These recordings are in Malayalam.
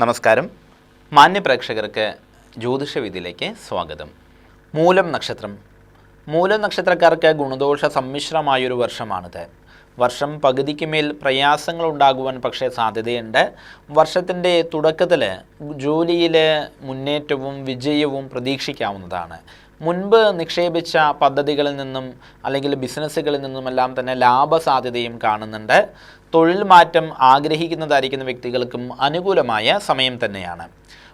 നമസ്കാരം. മാന്യപ്രേക്ഷകർക്ക് ജ്യോതിഷവിധിയിലേക്ക് സ്വാഗതം. മൂലം നക്ഷത്രം. മൂലം നക്ഷത്രക്കാർക്ക് ഗുണദോഷ സമ്മിശ്രമായൊരു വർഷമാണിത്. വർഷം പകുതിക്ക് മേൽ പ്രയാസങ്ങൾ ഉണ്ടാകുവാൻ പക്ഷേ സാധ്യതയുണ്ട്. വർഷത്തിന്റെ തുടക്കത്തിൽ ജോലിയിൽ മുന്നേറ്റവും വിജയവും പ്രതീക്ഷിക്കാവുന്നതാണ്. മുൻപ് നിക്ഷേപിച്ച പദ്ധതികളിൽ നിന്നും അല്ലെങ്കിൽ ബിസിനസ്സുകളിൽ നിന്നുമെല്ലാം തന്നെ ലാഭസാധ്യതയും കാണുന്നുണ്ട്. തൊഴിൽ മാറ്റം ആഗ്രഹിക്കുന്നതായിരിക്കുന്ന വ്യക്തികൾക്കും അനുകൂലമായ സമയം തന്നെയാണ്.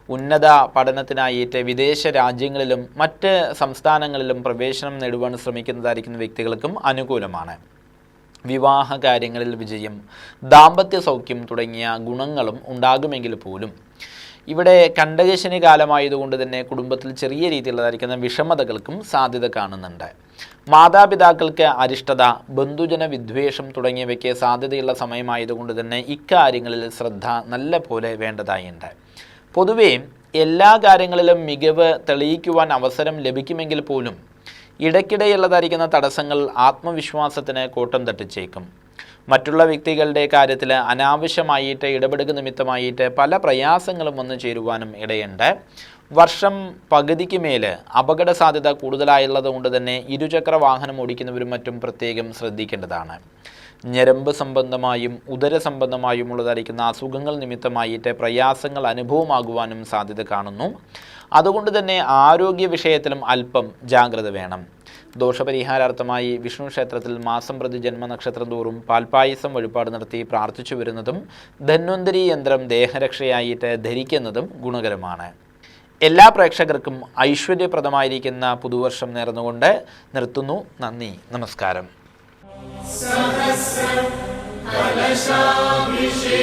ഉന്നത പഠനത്തിനായിട്ട് വിദേശ രാജ്യങ്ങളിലും മറ്റ് സംസ്ഥാനങ്ങളിലും പ്രവേശനം നേടുവാൻ ശ്രമിക്കുന്നതായിരിക്കുന്ന വ്യക്തികൾക്കും അനുകൂലമാണ്. വിവാഹ കാര്യങ്ങളിൽ വിജയം ദാമ്പത്യ സൗഖ്യം തുടങ്ങിയ ഗുണങ്ങളും ഉണ്ടാകുമെങ്കിൽ പോലും ഇവിടെ കണ്ടകശനി കാലമായതുകൊണ്ട് തന്നെ കുടുംബത്തിൽ ചെറിയ രീതിയിലുള്ളതായിരിക്കുന്ന വിഷമതകൾക്കും സാധ്യത കാണുന്നുണ്ട്. മാതാപിതാക്കൾക്ക് അരിഷ്ടത ബന്ധുജന വിദ്വേഷം തുടങ്ങിയവയ്ക്ക് സാധ്യതയുള്ള സമയമായതുകൊണ്ട് തന്നെ ഇക്കാര്യങ്ങളിൽ ശ്രദ്ധ നല്ല പോലെ വേണ്ടതായുണ്ട്. പൊതുവേ എല്ലാ കാര്യങ്ങളിലും മികവ് തെളിയിക്കുവാൻ അവസരം ലഭിക്കുമെങ്കിൽ പോലും ഇടയ്ക്കിടെയുള്ളതായിരിക്കുന്ന തടസ്സങ്ങൾ ആത്മവിശ്വാസത്തിന് കോട്ടം തട്ടിച്ചേക്കും. മറ്റുള്ള വ്യക്തികളുടെ കാര്യത്തിൽ അനാവശ്യമായിട്ട് ഇടപെടുക നിമിത്തമായിട്ട് പല പ്രയാസങ്ങളും വന്നു ചേരുവാനും ഇടയുണ്ട്. വർഷം പകുതിക്ക് മേൽ അപകട സാധ്യത കൂടുതലായുള്ളത് കൊണ്ട് തന്നെ ഇരുചക്ര വാഹനം ഓടിക്കുന്നവരും മറ്റും പ്രത്യേകം ശ്രദ്ധിക്കേണ്ടതാണ്. ഞരമ്പ് സംബന്ധമായും ഉദര സംബന്ധമായും ഉള്ളതായിരിക്കുന്ന അസുഖങ്ങൾ നിമിത്തമായിട്ട് പ്രയാസങ്ങൾ അനുഭവമാകുവാനും സാധ്യത കാണുന്നു. അതുകൊണ്ട് തന്നെ ആരോഗ്യ വിഷയത്തിലും അല്പം ജാഗ്രത വേണം. ദോഷപരിഹാരാർത്ഥമായി വിഷ്ണു ക്ഷേത്രത്തിൽ മാസം പ്രതി ജന്മനക്ഷത്രം തോറും പാൽപായസം വഴിപാട് നടത്തി പ്രാർത്ഥിച്ചു വരുന്നതും ധന്വന്തരി യന്ത്രം ദേഹരക്ഷയായിട്ട് ധരിക്കുന്നതും ഗുണകരമാണ്. എല്ലാ പ്രേക്ഷകർക്കും ഐശ്വര്യപ്രദമായിരിക്കുന്ന പുതുവർഷം നേർന്നുകൊണ്ട് നിർത്തുന്നു. നന്ദി. നമസ്കാരം. കലശാഭിഷേകം.